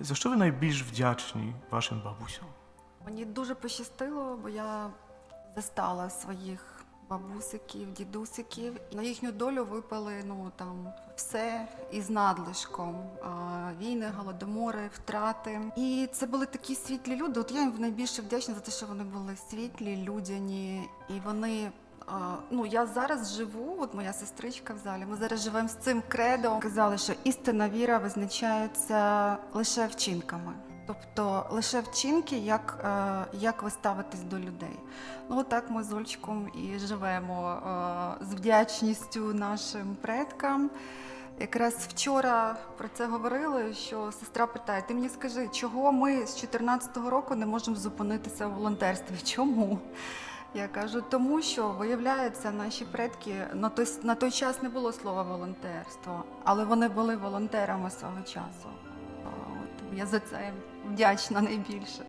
За що ви найбільш вдячні вашим бабусям? Мені дуже пощастило, бо я застала своїх бабусиків, дідусиків. На їхню долю випали ну там все із надлишком. Війни, голодомори, втрати. І це були такі світлі люди. От я їм найбільше вдячна за те, що вони були світлі, людяні, і вони. Ну, я зараз живу, от моя сестричка в залі. Ми зараз живемо з цим кредом. Казали, що істинна віра визначається лише вчинками. Тобто лише вчинки, як, е, як ви ставитесь до людей. Ну, отак ми з Ольчиком і живемо е, з вдячністю нашим предкам. Якраз вчора про це говорили, що сестра питає: ти мені скажи, чого ми з 2014 року не можемо зупинитися в волонтерстві? Чому? Я кажу, тому що виявляється, наші предки на той, на той час не було слова волонтерство, але вони були волонтерами свого часу. От, я за це вдячна найбільше.